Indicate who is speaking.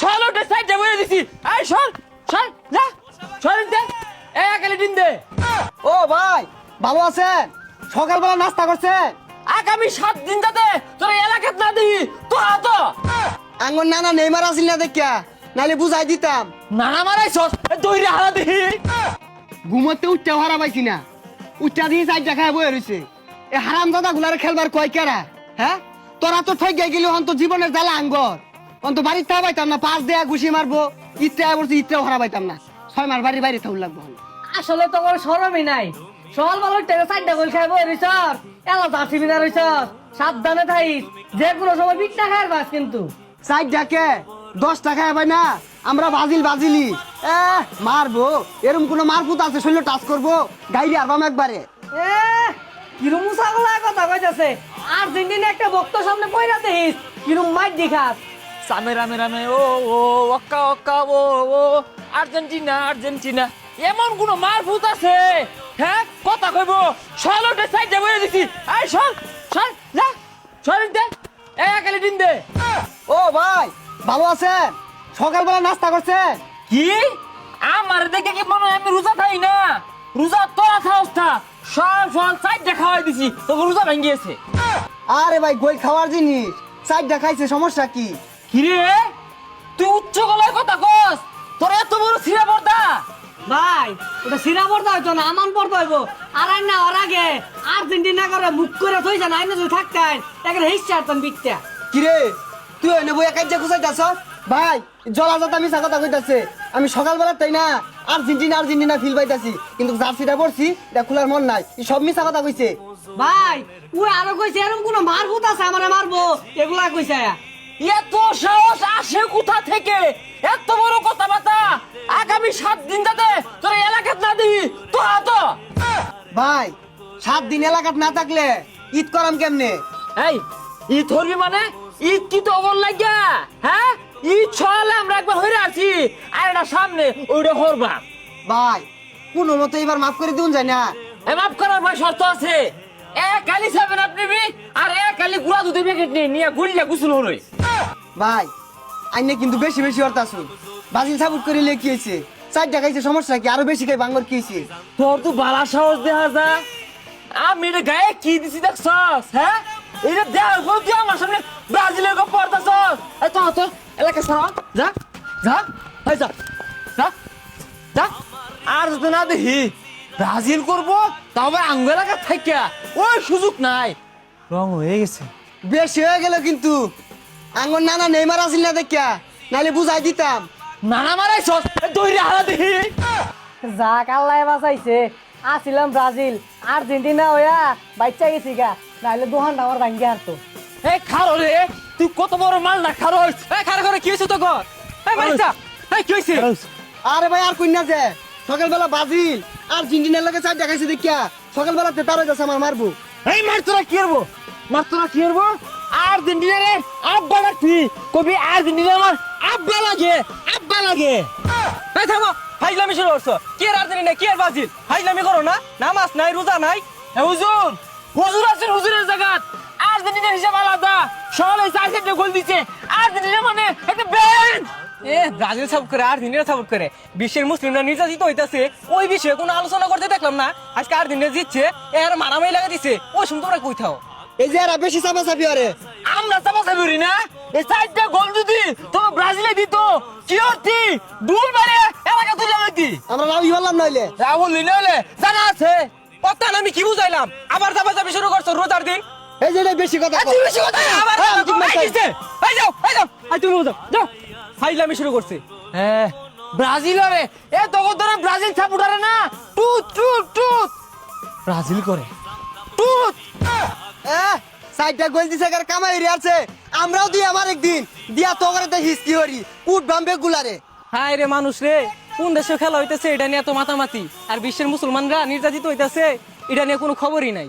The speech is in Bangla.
Speaker 1: সরলোটে সাইডে বলে দিছি। এই সর সর যা। সর দে এই একালে দিন দে।
Speaker 2: ও ভাই ভালো আছেন? সকালবেলা নাস্তা করছেন
Speaker 1: আগামী সাত দিন যাতে তোর এলাকাত না দিই তো তো।
Speaker 2: আঙ্গর নানা নেইমার আসিল না দেখিয়া নালে বুঝাই দিতাম।
Speaker 1: নানা মারাইছস দইরে হারা দিহি
Speaker 2: ঘুমোতে উঠতে হারা পাইছি না। উঠটা দিয়ে চাই দেখায় বয়ে রয়েছে এ হারাম দাদা গুলারে খেলবার কয় কেরা হ্যাঁ? তোরা তো ঠক গাই গেলি অন্ত জীবনের জ্বালা আঙ্গর। অন্ত বাড়ির তা পাইতাম না পাঁচ দেয়া ঘুষি মারবো ইচ্ছা বলছি ইচ্ছাও হারা পাইতাম না। ছয় মাস বাড়ির বাইরে থাকুন লাগবো
Speaker 3: আসলে তো কোনো সরমই নাই। সকাল বেলা টেনে চারটা গোল খাইব রিসর এলা জার্সি বিনা রিসর সাবধানে থাইস যে কোনো সময় বিটটা খায় বাস কিন্তু।
Speaker 2: চাই ডাকে দশ টাকা হবে না? আমরা বাজিল বাজিলি। এ মারবো। এরকম কোনো মারপুত আছে শরীর টাচ করব। গাইলে আরবাম একবারে।
Speaker 3: এ কিরম ছাগলা কথা কইতাছে। আর্জেন্টিনা একটা বক্ত সামনে পয়রা দেখিস কিরম মাইট দেখাস।
Speaker 1: সামে রামে রামে ও ও ওক্কা ওক্কা ও ও আর্জেন্টিনা আর্জেন্টিনা এমন কোন মারফুত আছে? হ্যাঁ? কথা কইব। সরলোটে সাইডে বলে দিছি। এই সর সর যা। সর দে এই একালে দিন দে।
Speaker 2: ও ভাই ভালো আছেন? সকালবেলা নাস্তা করছেন?
Speaker 1: কি? আমার দেখে কি মনে হয় আমি রোজা খাই না? রোজা তোরা খাওস না সব সব সাইডে খাওয়াই দিছি। তোকে রোজা ভেঙে গেছে
Speaker 2: আরে ভাই গই খাওয়ার জিনিস। চারটা খাইছে সমস্যা কি?
Speaker 1: কিরে? তুই উচ্চ গলায় কথা কস। তোর এত বড় ছিঁড়া পর্দা।
Speaker 3: ভাই ওটা সিরা পড়তে হইতো না আমান পড়তে হইব। আর না ওর আগে আর্জেন্টিনা করে মুখ করে থই আইন যদি থাকতেন একের হিস চারতেন বিকটা
Speaker 2: কিরে তুই এনে বই একাই যে ভাই মিশা কথা কইতাছে। আমি সকালবেলা তাই না আর্জেন্টিনা আর্জেন্টিনা ফিল পাইতাছি। কিন্তু জার্সিটা পড়ছি এটা খোলার মন নাই। সব মিশা কথা কইছে।
Speaker 3: ভাই ও আরও কইছে এরকম কোন মারভূত আছে আমারে মারবো? এগুলা কইছে
Speaker 1: এত সাহস আসে কোথা থেকে? এত বড় কথাবার্তা? আগামী সাত দিন যাতে তোর এলাকাত না দিই তো তো।
Speaker 2: ভাই সাত দিন এলাকাত না থাকলে ঈদ করাম কেমনে?
Speaker 1: এই ঈদ ধরবি মানে? ঈদ কি তো অবর লাগিয়া? হ্যাঁ? ঈদ ছড়ালে আমরা একবার হইরে আছি আর এটা সামনে ওইটা হরবা
Speaker 2: ভাই কোনো মতো এবার মাফ করে দিন যায় না।
Speaker 1: এ মাফ করার ভাই শর্ত আছে। এক কালি সেভেন আপ নিবি আর এক কালি গুড়া দুধের প্যাকেট নিয়ে নিয়ে গুলিয়া গুসল হরই।
Speaker 2: ভাই আইনে কিন্তু বেশি বেশি অর্থ আসুন বাজিল সাবুট করিলে কি হয়েছে? চারটা খাইছে সমস্যা কি? আরও বেশি খাই বাঙ্গর কি হয়েছে?
Speaker 1: তোর তো বালা সাহস দেখা যা। আমি এটা গায়ে কি দিছি দেখছস হ্যাঁ? এটা দেওয়ার পর তুই আমার সামনে ব্রাজিলের গপ পড়তাছস। এই তো তো এলাকা সারা যা যা এই যা যা যা। আর যদি না দেখি ব্রাজিল করব তবে আঙ্গ এলাকা থাকিয়া ওই সুযোগ নাই। রং হয়ে গেছে।
Speaker 2: বেশি হয়ে গেল কিন্তু। আঙ্গর নানা নেইমার আসিল না দেখিয়া? নাহলে বুঝাই দিতাম।
Speaker 1: নানা মারাইছস? দইরে হারা দেখি।
Speaker 3: যাক আল্লাহ বাঁচাইছে। আসিলাম ব্রাজিল আর্জেন্টিনা হইয়া বাচ্চা গেছি গা। নাহলে দোহান আমার ভাঙ্গি হারতো
Speaker 1: এই খারো রে তুই কত বড় মাল না খারো এই খারো করে কি হয়েছে তো গর এই বাচ্চা এই কি হয়েছে
Speaker 2: আরে ভাই আর কইনা যে? সকালবেলা বাজিল আর জিন্ডিনার লাগে চারটা খাইছে দেখিয়া। সকালবেলা তেতার হয়ে গেছে আমার মারবো।
Speaker 1: এই মার তোরা কি করব? মার তোরা কি করব আর্জেন্টিনা রে, আব্বা লাগছি। কবি আর্জেন্টিনা আমার আব্বা লাগে আব্বা লাগে।
Speaker 4: এই থামো, ফাইজলামি শুরু করছ। কি আর আর্জেন্টিনা কি আর ব্রাজিল ফাইজলামি করো না, নামাজ নাই, রোজা নাই।
Speaker 1: হুজুর হুজুর আছেন হুজুরের জায়গাত আর্জেন্টিনার হিসাব আলাদা। সবাই চার চারটে গোল দিচ্ছে আর্জেন্টিনা মানে একটা ব্যান্ড
Speaker 4: এ, ব্রাজিল সাপোর্ট করে আর্জেন্টিনা সাপোর্ট করে। বিশ্বের মুসলিমরা নির্যাতিত হইতাছে। ওই বিষয়ে কোনো আলোচনা করতে দেখলাম না। আজকে আর্জেন্টিনা জিতছে এর মারামারি লাগা দিছে। ওই সময় তোমরা কই থাও?
Speaker 2: এই যে এরা বেশি চাপা চাপি আরে।
Speaker 1: আমরা চাপা চাপি না? এই চারটা গোল যদি তোমার ব্রাজিলে দিত কি হতি? ডুল মারে এলাকা তুলে লইতি।
Speaker 2: আমরা রাবি বললাম নইলে।
Speaker 1: রাহুল নিলে জানা আছে।
Speaker 4: কথা আমি কি বুঝাইলাম? আবার চাপা চাপি শুরু করছ রোজার দিন?
Speaker 2: এই যে বেশি কথা
Speaker 1: এত বেশি কথা?
Speaker 4: আবার
Speaker 2: হ্যাঁ, ঠিক মারতাই।
Speaker 4: এই যাও এই যাও এই তুমি বুঝাও যাও ফাইজলামি শুরু করছে।
Speaker 1: হ্যাঁ ব্রাজিল রে এ তখন ধরে ব্রাজিল সাপোর্টারে না? টুট টুট টুট ব্রাজিল করে।
Speaker 2: সাইডটা গোল দিছে কার কামাই রে আছে। আমরাও দিই আমার একদিন। দিয়া তো করে দেখিস কি হরি কুট বাম্বে গুলারে।
Speaker 4: হায় রে মানুষ রে, কোন দেশে খেলা হইতেছে, এটা নিয়ে এত মাতামাতি। আর বিশ্বের মুসলমানরা নির্যাতিত হইতাছে, এটা নিয়ে কোনো খবরই নাই।